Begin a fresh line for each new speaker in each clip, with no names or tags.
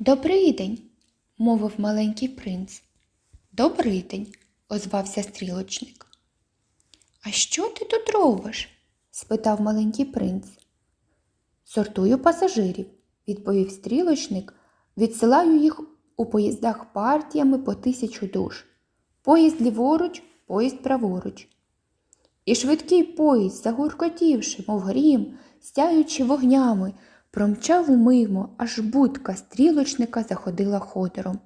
Добрий день, мовив маленький принц. Добрий день, озвався стрілочник. А що ти тут робиш? спитав маленький принц. Сортую пасажирів, відповів стрілочник, відсилаю їх у поїздах партіями по тисячу душ. Поїзд ліворуч, поїзд праворуч. І швидкий поїзд, загуркотівши, мов грім, стяючи вогнями, промчав мимо, аж будка стрілочника заходила ходором.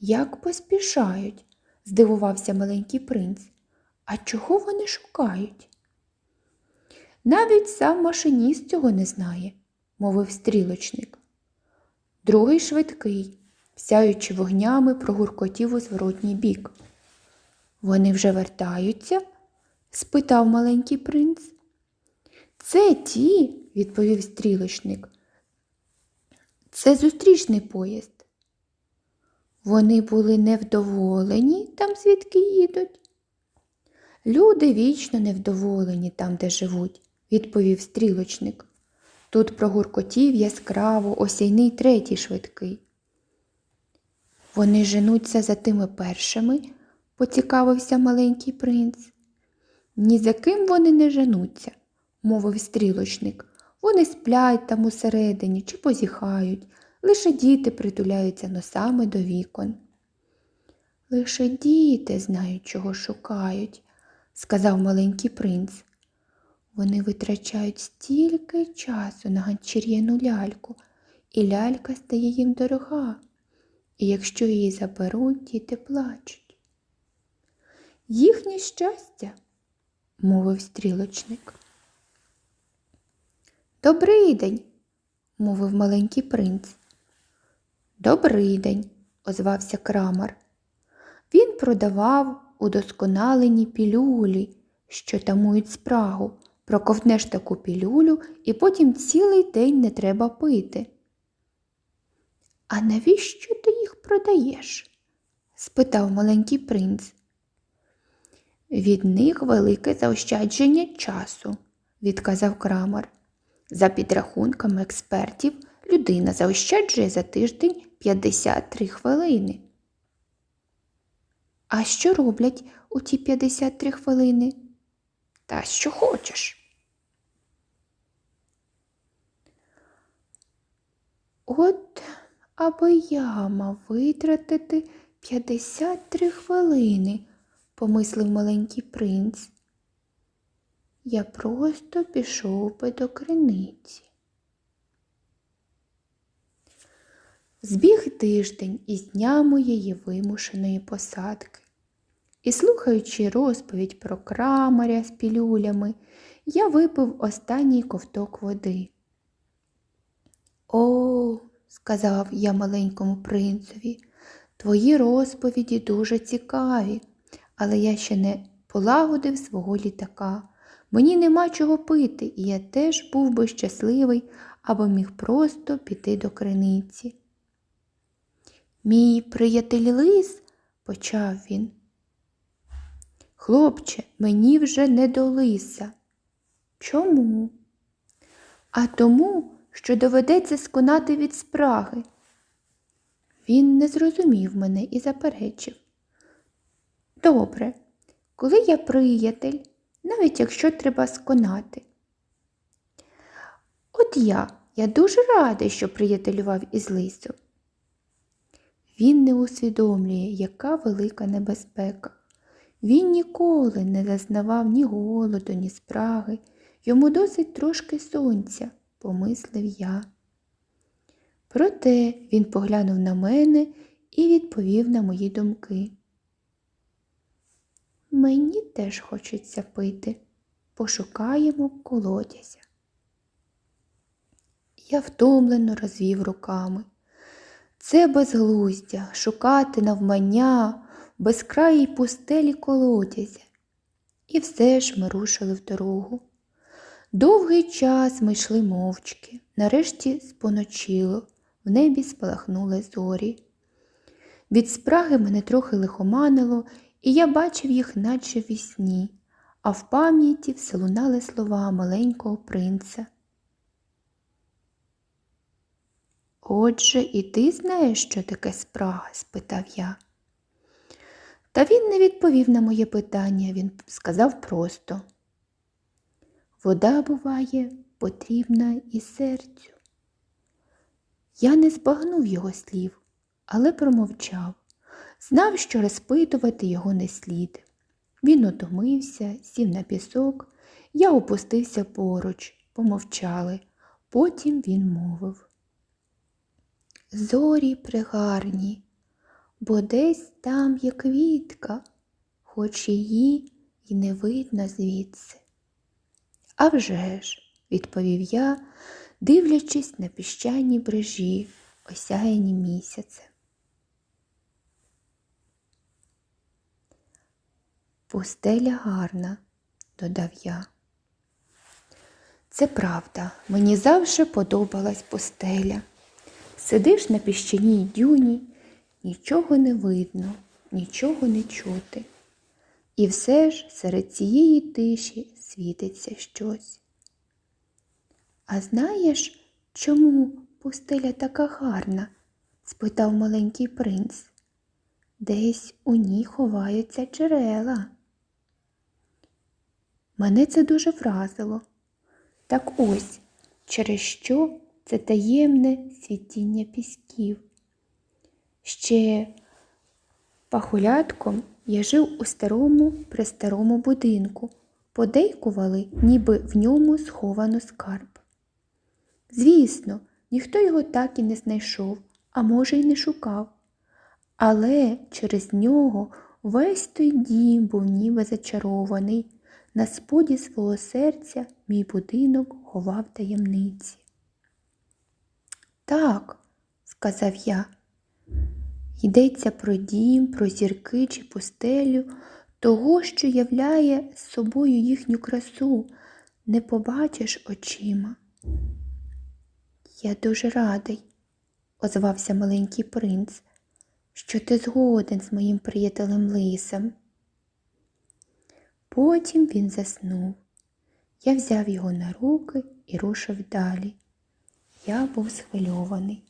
Як поспішають, здивувався маленький принц. А чого вони шукають? Навіть сам машиніст цього не знає, мовив стрілочник. Другий швидкий, сяючи вогнями, прогуркотів у зворотній бік. Вони вже вертаються? спитав маленький принц. Це ті, відповів стрілочник. Це зустрічний поїзд. Вони були невдоволені там, звідки їдуть. Люди вічно невдоволені там, де живуть, відповів стрілочник. Тут прогуркотів яскраво осяйний третій швидкий. Вони женуться за тими першими, поцікавився маленький принц. Ні за ким вони не женуться, мовив стрілочник. Вони сплять там усередині чи позіхають, лише діти притуляються носами до вікон. Лише діти знають, чого шукають, сказав маленький принц. Вони витрачають стільки часу на ганчір'яну ляльку, і лялька стає їм дорога. І якщо її заберуть, діти плачуть. Їхнє щастя, мовив стрілочник. Добрий день, мовив маленький принц. Добрий день, озвався крамар. Він продавав удосконалені пілюлі, що тамують спрагу. Проковтнеш таку пілюлю і потім цілий день не треба пити. А навіщо ти їх продаєш? спитав маленький принц. Від них велике заощадження часу, відказав крамар. За підрахунками експертів, людина заощаджує за тиждень 53 хвилини. А що роблять у ті 53 хвилини? Та що хочеш. От аби я мав витратити 53 хвилини, помислив маленький принц. Я просто пішов би до криниці. Збіг тиждень із дня моєї вимушеної посадки. І, слухаючи розповідь про крамаря з пілюлями, я випив останній ковток води. О, сказав я маленькому принцеві, твої розповіді дуже цікаві, але я ще не полагодив свого літака. Мені нема чого пити, і я теж був би щасливий або міг просто піти до криниці. Мій приятель лис, почав він. Хлопче, мені вже не до лиса. Чому? А тому, що доведеться сконати від спраги. Він не зрозумів мене і заперечив. Добре, коли я приятель, навіть якщо треба сконати. От я, я дуже радий, що приятелював із лисом. Він не усвідомлює, яка велика небезпека. Він ніколи не зазнавав ні голоду, ні спраги. Йому досить трошки сонця, помислив я. Проте він поглянув на мене і відповів на мої думки. Мені теж хочеться пити. Пошукаємо колодязя. Я втомлено розвів руками. Це безглуздя шукати навмання безкраїй пустелі колодязя. І все ж ми рушили в дорогу. Довгий час ми йшли мовчки, нарешті споночило, в небі спалахнули зорі. Від спраги мене трохи лихоманило, і я бачив їх, наче в сні, а в пам'яті все лунали слова маленького принца. Отже, і ти знаєш, що таке спрага? спитав я. Та він не відповів на моє питання, він сказав просто. Вода буває потрібна і серцю. Я не збагнув його слів, але промовчав. Знав, що розпитувати його не слід. Він отомився, сів на пісок, я опустився поруч, помовчали. Потім він мовив. Зорі пригарні, бо десь там є квітка, хоч її й не видно звідси. «А вже ж», – відповів я, дивлячись на піщані брижі, осяяні місяцем. Пустеля гарна, додав я. Це правда, мені завжди подобалась пустеля. Сидиш на піщаній дюні, нічого не видно, нічого не чути. І все ж серед цієї тиші світиться щось. А знаєш, чому пустеля така гарна? спитав маленький принц. Десь у ній ховаються джерела. Мене це дуже вразило. Так ось, через що це таємне світіння пісків. Ще пахулятком я жив у старому престарому будинку, подейкували, ніби в ньому сховано скарб. Звісно, ніхто його так і не знайшов, а може, й не шукав. Але через нього весь той дім був ніби зачарований. На споді свого серця мій будинок ховав таємниці. Так, сказав я, йдеться про дім, про зірки чи пустелю, того, що являє собою їхню красу, не побачиш очима. Я дуже радий, озвався маленький принц, що ти згоден з моїм приятелем лисем. Потім він заснув. Я взяв його на руки і рушив далі. Я був схвильований.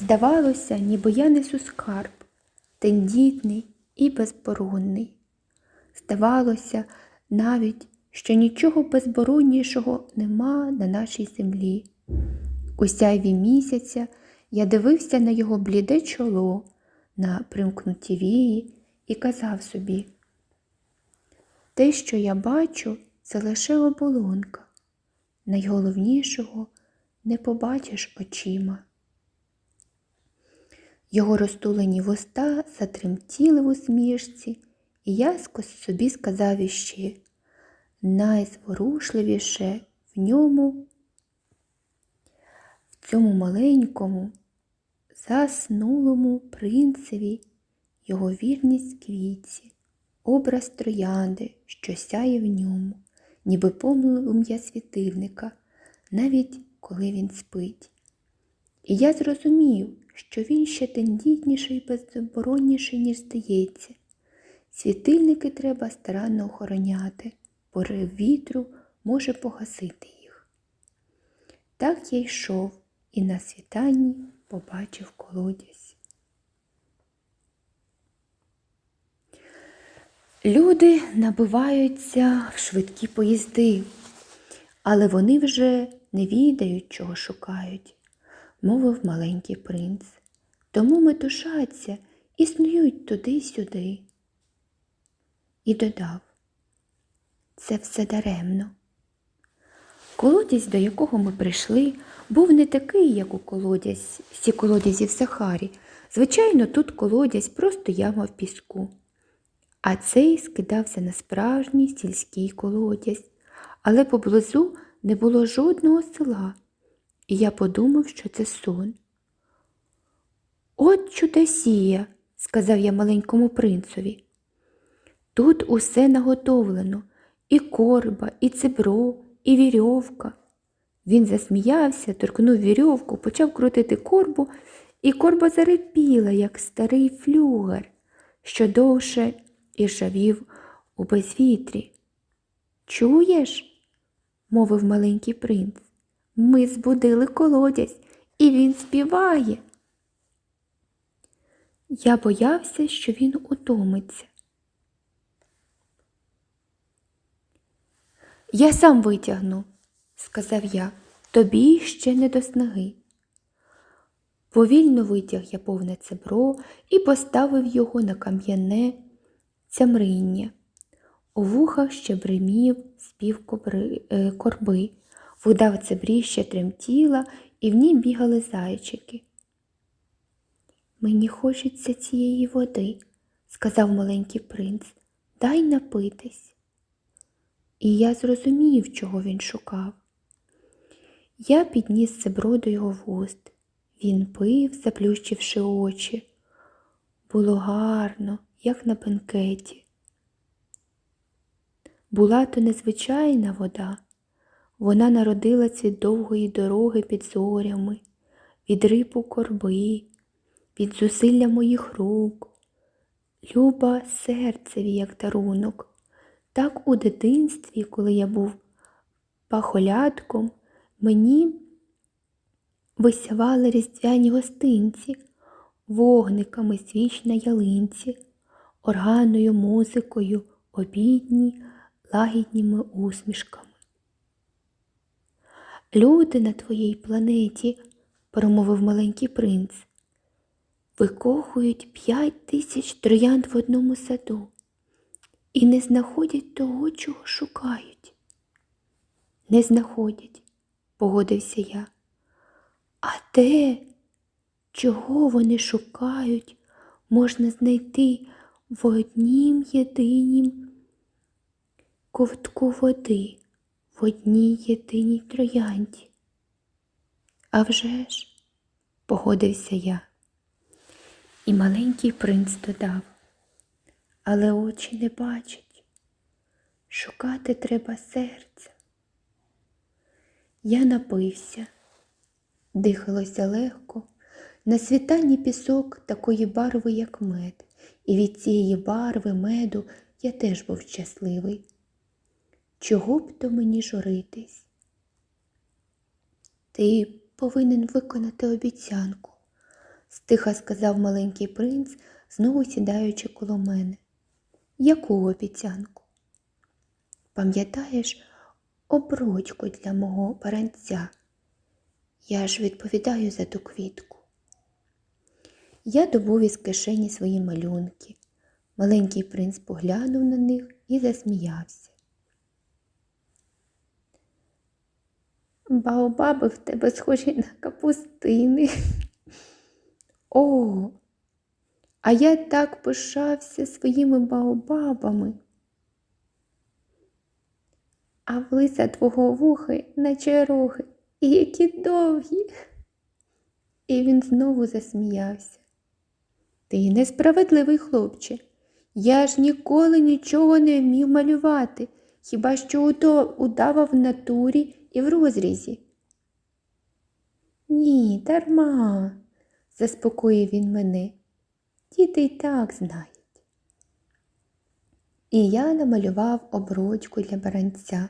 Здавалося, ніби я несу скарб, тендітний і безборонний. Здавалося, навіть, що нічого безбороннішого нема на нашій землі. У сяйві місяця я дивився на його бліде чоло, на примкнуті вії і казав собі, те, що я бачу, це лише оболонка. Найголовнішого не побачиш очима. Його розтулені вуста затремтіли в усмішці, і я собі сказав іще найзворушливіше в ньому, в цьому маленькому, заснулому принцеві його вірність квітці, образ троянди, що сяє в ньому, ніби полум'я світильника, навіть коли він спить. І я зрозумів, що він ще тендітніший і беззаборонніший, ніж здається. Світильники треба старанно охороняти, порив вітру може погасити їх. Так я йшов і на світанні побачив колодязь. Люди набиваються в швидкі поїзди, але вони вже не відають, чого шукають, мовив маленький принц. Тому метушаться і снують туди-сюди. І додав, це все даремно. Колодязь, до якого ми прийшли, був не такий, як у колодязь, всі колодязі в Сахарі. Звичайно, тут колодязь просто яма в піску. А цей скидався на справжній сільський колодязь, але поблизу не було жодного села, і я подумав, що це сон. От чудосія, сказав я маленькому принцові. Тут усе наготовлено і корба, і цибро, і вірьовка. Він засміявся, торкнув вірьовку, почав крутити корбу, і корба зарипіла, як старий флюгер, що довше і ржавів у безвітрі. Чуєш? мовив маленький принц. Ми збудили колодязь, і він співає. Я боявся, що він утомиться. Я сам витягну, сказав я, тобі ще не до снаги. Повільно витяг я повне цебро і поставив його на кам'яне цямриння. У вухах ще бримів спів е, корби, вода в цебрі ще тремтіла, і в ній бігали зайчики. Мені хочеться цієї води, сказав маленький принц, дай напитись. І я зрозумів, чого він шукав. Я підніс цебро до його вуст. Він пив, заплющивши очі. Було гарно, як на бенкеті. Була то незвичайна вода. Вона народилась від довгої дороги під зорями, від рипу корби, від зусилля моїх рук. Люба серцеві, як дарунок. Так у дитинстві, коли я був пахолятком, мені висявали різдвяні гостинці, вогниками свіч на ялинці, органною музикою, обідні, лагідніми усмішками. Люди на твоїй планеті, промовив маленький принц, викохують п'ять тисяч троянд в одному саду і не знаходять того, чого шукають. Не знаходять, погодився я. А те, чого вони шукають, можна знайти в однім єдинім ковтку води, в одній єдиній троянді. А вже ж, погодився я. І маленький принц додав, але очі не бачать. Шукати треба серця. Я напився, дихалося легко, на світанні пісок такої барви, як мед, і від цієї барви меду я теж був щасливий. Чого б то мені журитись? Ти повинен виконати обіцянку, стиха сказав маленький принц, знову сідаючи коло мене. Яку обіцянку? Пам'ятаєш обручку для мого паранця? Я ж відповідаю за ту квітку. Я добув із кишені свої малюнки. Маленький принц поглянув на них і засміявся. Баобаби в тебе схожі на капустини. О, а я так пишався своїми баобабами. А в лиса твого вухи, наче роги, і які довгі. І він знову засміявся. Ти несправедливий хлопче. Я ж ніколи нічого не вмів малювати, хіба що удава в натурі і в розрізі. Ні, дарма, заспокоїв він мене. Діти й так знають. І я намалював обручку для баранця,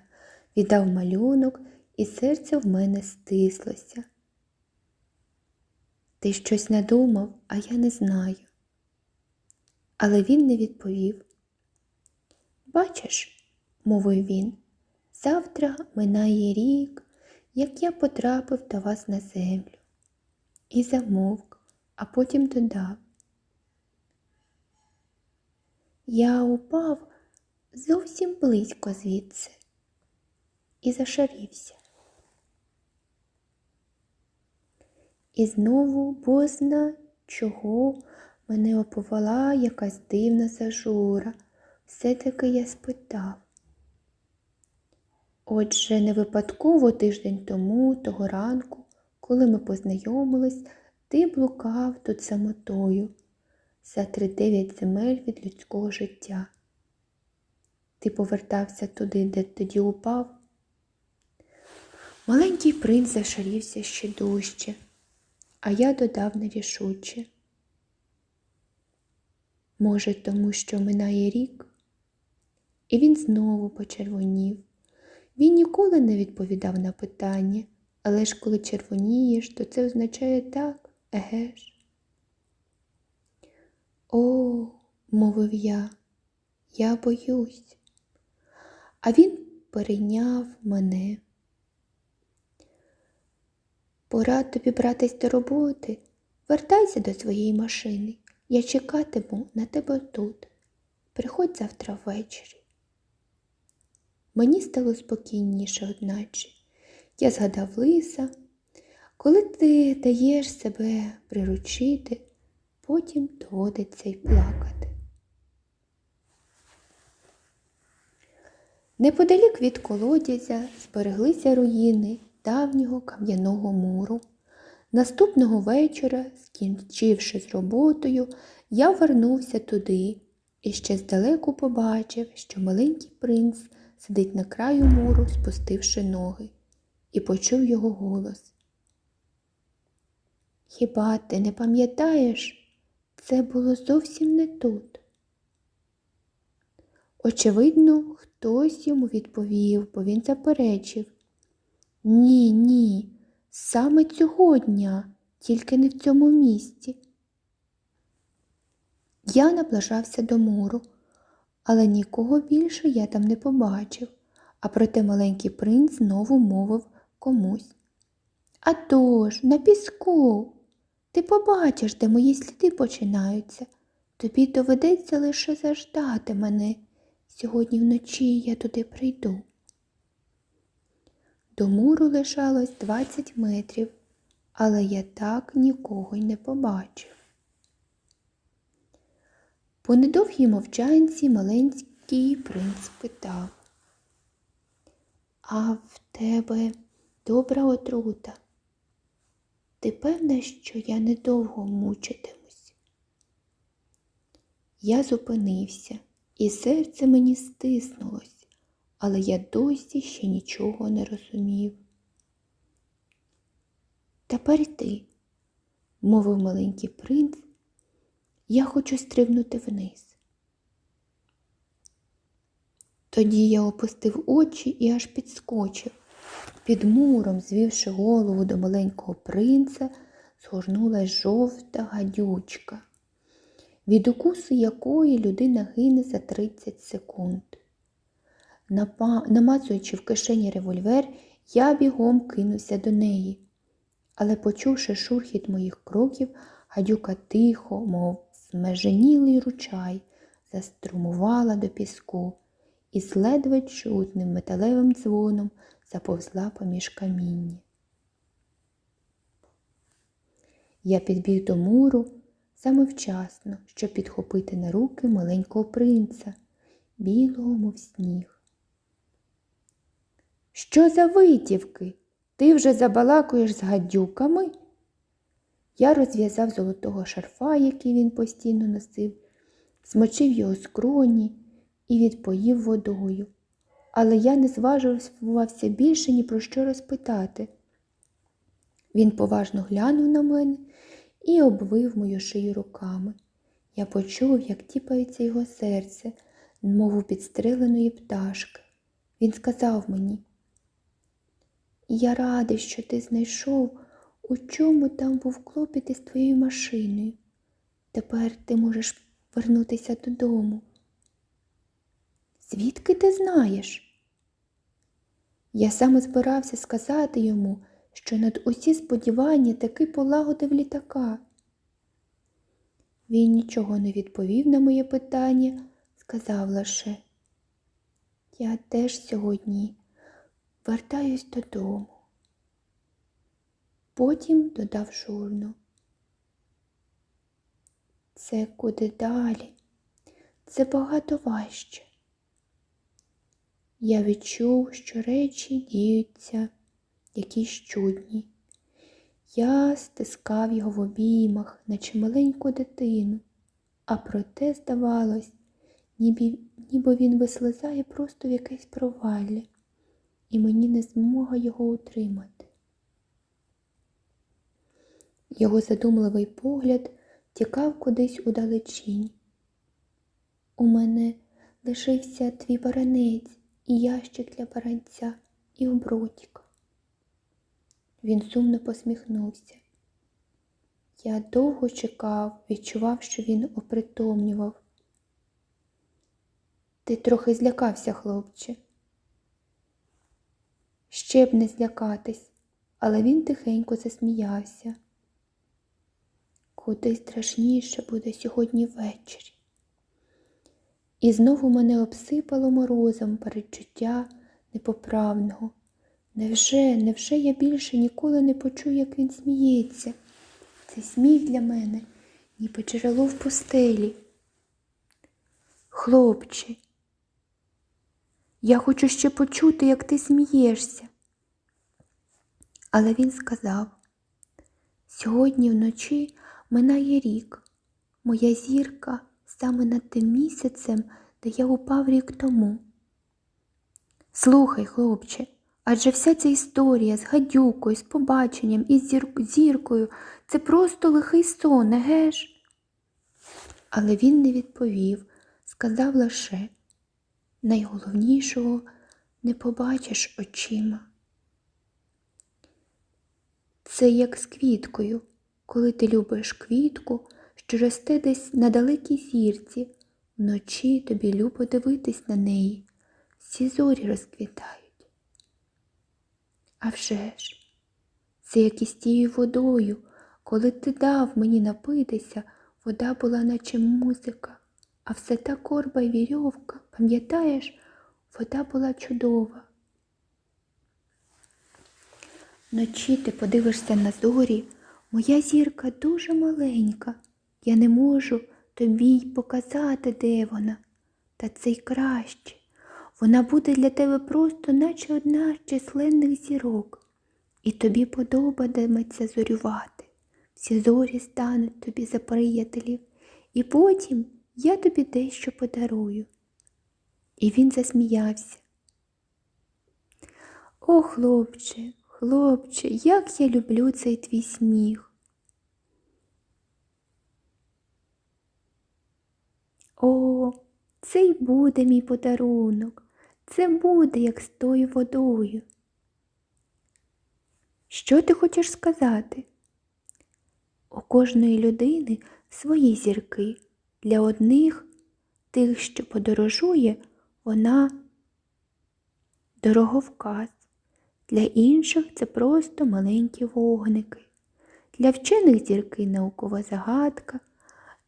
віддав малюнок, і серце в мене стислося. Ти щось надумав, а я не знаю. Але він не відповів. Бачиш, мовив він, завтра минає рік, як я потрапив до вас на землю. І замовк, а потім додав. Я упав зовсім близько звідси і зашарівся. І знову бозна чого мене оповала якась дивна зажура. Все-таки я спитав. Отже, не випадково тиждень тому, того ранку, коли ми познайомились, ти блукав тут самотою за тридев'ять земель від людського життя. Ти повертався туди, де тоді упав. Маленький принц зашарівся ще дужче, а я додав нерішуче. Може, тому що минає рік? І він знову почервонів. Він ніколи не відповідав на питання, Але ж коли червонієш, то це означає так, еге ж. О, мовив я, я боюсь. А він перейняв мене. Пора тобі братись до роботи. Вертайся до своєї машини. Я чекатиму на тебе тут. Приходь завтра ввечері. Мені стало спокійніше, одначе. Я згадав лиса, коли ти даєш себе приручити, потім доводиться й плакати. Неподалік від колодязя збереглися руїни давнього кам'яного муру. Наступного вечора, скінчивши з роботою, я вернувся туди і ще здалеку побачив, що маленький принц сидить на краю муру, спустивши ноги, і почув його голос. Хіба ти не пам'ятаєш? Це було зовсім не тут. Очевидно, хтось йому відповів, бо він заперечив. Ні, ні, саме цього дня, тільки не в цьому місці. Я наближався до муру, але нікого більше я там не побачив, а проте маленький принц знову мовив комусь. «А тож, на піску, ти побачиш, де мої сліди починаються. Тобі доведеться лише заждати мене. Сьогодні вночі я туди прийду. До муру лишалось 20 метрів, але я так нікого й не побачив. По недовгій мовчанці маленький принц питав, А в тебе добра отрута? Ти певна, що я недовго мучитимусь? Я зупинився, і серце мені стиснулось, але я досі ще нічого не розумів. Тепер ти, мовив маленький принц, я хочу стрибнути вниз. Тоді я опустив очі і аж підскочив. Під муром, звівши голову до маленького принца, згорнулась жовта гадючка, від укусу якої людина гине за 30 секунд. Намацуючи в кишені револьвер, я бігом кинувся до неї. Але, почувши шурхіт моїх кроків, гадюка тихо, мов змеженілий ручай, заструмувала до піску і з ледве чутним металевим дзвоном заповзла поміж каміння. Я підбіг до муру саме вчасно, щоб підхопити на руки маленького принца, білого, мов сніг. Що за витівки? Ти вже забалакуєш з гадюками? Я розв'язав золотого шарфа, який він постійно носив, змочив його скроні і відпоїв водою. Але я не зважувався більше ні про що розпитати. Він поважно глянув на мене і обвив мою шию руками. Я почув, як тіпається його серце, мов у підстреленої пташки. Він сказав мені, я радий, що ти знайшов, у чому там був клопіт із твоєю машиною. Тепер ти можеш вернутися додому. Звідки ти знаєш? Я саме збирався сказати йому, що над усі сподівання таки полагодив літака. Він нічого не відповів на моє питання, сказав лише, я теж сьогодні вертаюсь додому. Потім додав журно. Це куди далі, це багато важче. Я відчув, що речі діються якісь чудні. Я стискав його в обіймах, наче маленьку дитину, а проте, здавалось, ніби, ніби він вислизає просто в якесь провалля, і мені не змога його утримати. Його задумливий погляд тікав кудись у далечінь. У мене лишився твій баранець і ящик для баранця і обротик. Він сумно посміхнувся. Я довго чекав, відчував, що він опритомнював. Ти трохи злякався, хлопче. Ще б не злякатись, але він тихенько засміявся. Куди страшніше буде сьогодні ввечері. І знову мене обсипало морозом передчуття непоправного. Невже, невже я більше ніколи не почую, як він сміється? Цей сміх для мене, ніби джерело в постелі. Хлопче, я хочу ще почути, як ти смієшся. Але він сказав, сьогодні вночі минає рік, моя зірка саме над тим місяцем, де я упав рік тому. Слухай, хлопче, адже вся ця історія з гадюкою, з побаченням і з зір- зіркою це просто лихий сон, еге ж? Але він не відповів, сказав лише найголовнішого не побачиш очима. Це як з квіткою, коли ти любиш квітку, що росте десь на далекій зірці, вночі тобі любо дивитись на неї, всі зорі розквітають. А вже ж, це як із тією водою, коли ти дав мені напитися, вода була наче музика, а все та корба й вірьовка, пам'ятаєш, вода була чудова. Вночі ти подивишся на зорі, моя зірка дуже маленька. Я не можу тобі й показати, де вона. Та це й краще. Вона буде для тебе просто, наче одна з численних зірок. І тобі подобатиметься зорювати. Всі зорі стануть тобі за приятелів, і потім я тобі дещо подарую. І він засміявся. О, хлопче, хлопче, як я люблю цей твій сміх. О, це й буде мій подарунок. Це буде, як з тою водою. Що ти хочеш сказати? У кожної людини свої зірки. Для одних, тих, що подорожує, вона дороговказ. Для інших це просто маленькі вогники. Для вчених зірки наукова загадка,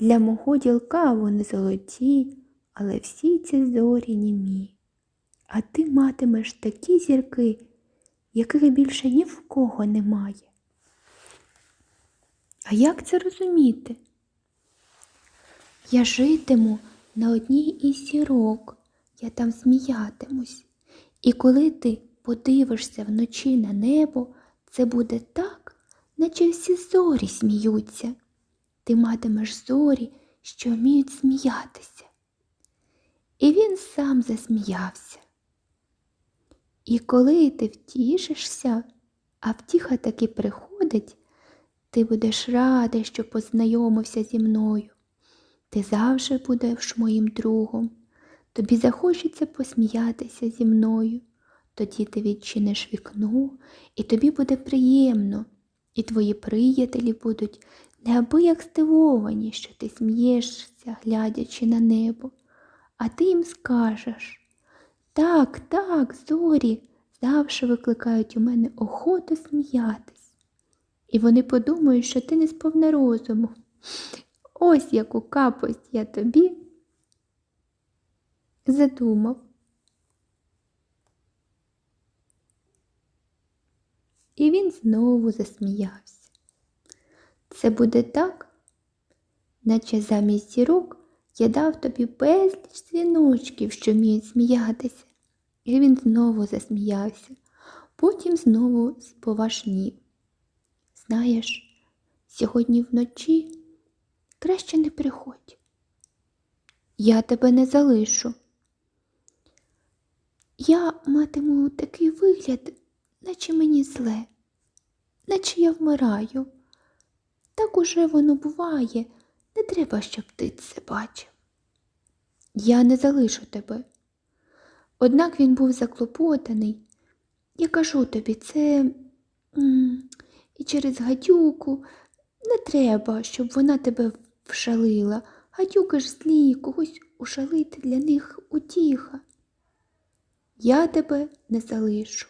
для мого ділка вони золоті, але всі ці зорі німі. А ти матимеш такі зірки, яких більше ні в кого немає. А як це розуміти? Я житиму на одній із зірок, я там сміятимусь. І коли ти подивишся вночі на небо, це буде так, наче всі зорі сміються. Ти матимеш зорі, що вміють сміятися. І він сам засміявся. І коли ти втішишся, а втіха таки приходить, ти будеш радий, що познайомився зі мною. Ти завжди будеш моїм другом. Тобі захочеться посміятися зі мною. Тоді ти відчиниш вікно, і тобі буде приємно, і твої приятелі будуть неабияк здивовані, що ти смієшся, глядячи на небо. А ти їм скажеш так, так, зорі завжди викликають у мене охоту сміятись. І вони подумають, що ти не сповна розуму. Ось яку капость я тобі задумав. І він знову засміявся. Це буде так, наче замість зірок я дав тобі безліч дзвіночків, що вміють сміятися. І він знову засміявся, потім знову сповашнів. Знаєш, сьогодні вночі краще не приходь. Я тебе не залишу. Я матиму такий вигляд, наче мені зле, наче я вмираю. Так уже воно буває, не треба, щоб ти це бачив. Я не залишу тебе. Однак він був заклопотаний. Я кажу тобі, це І через гадюку не треба, щоб вона тебе вшалила. Гадюки ж злі, когось ушалити для них утіха. Я тебе не залишу.